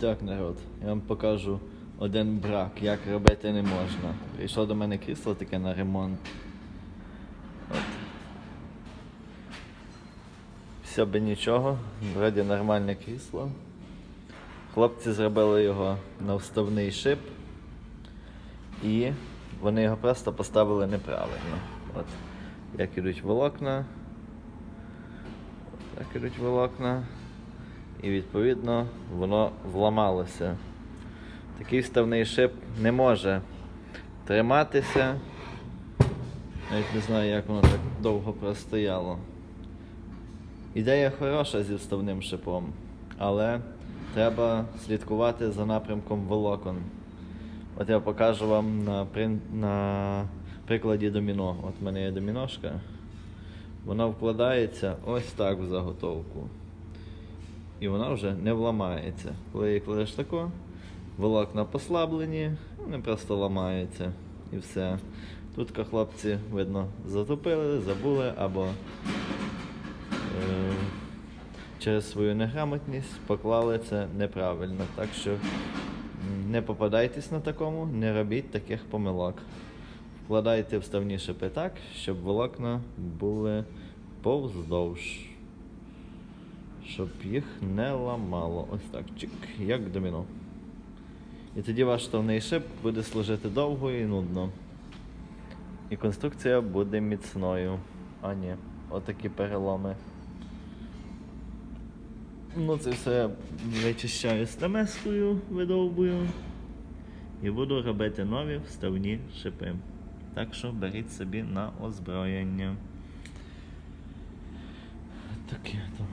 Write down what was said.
Так, народ, я вам покажу один брак, як робити не можна. Прийшло до мене крісло таке на ремонт. От. Все би нічого, вроді нормальне крісло. Хлопці зробили його на вставний шип. І вони його просто поставили неправильно. От. Як ідуть волокна. Так ідуть волокна. І відповідно воно вламалося. Такий вставний шип не може триматися. Навіть не знаю, як воно так довго простояло. Ідея хороша зі вставним шипом, але треба слідкувати за напрямком волокон. От я покажу вам на, прин- на прикладі доміно. От в мене є доміношка. Вона вкладається ось так в заготовку. І вона вже не вламається. Коли її кладеш тако, волокна послаблені, вони просто ламаються і все. Тут хлопці, видно, затопили, забули або е, через свою неграмотність поклали це неправильно. Так що не попадайтесь на такому, не робіть таких помилок. Вкладайте вставні шипи щоб волокна були повздовж. Щоб їх не ламало. Ось так, чик, як доміно. І тоді ваш штовний шип буде служити довго і нудно. І конструкція буде міцною. А ні, отакі переломи. Ну, це все вичищаю стамескою, видовбую. І буду робити нові вставні шипи. Так що беріть собі на озброєння. Таке то.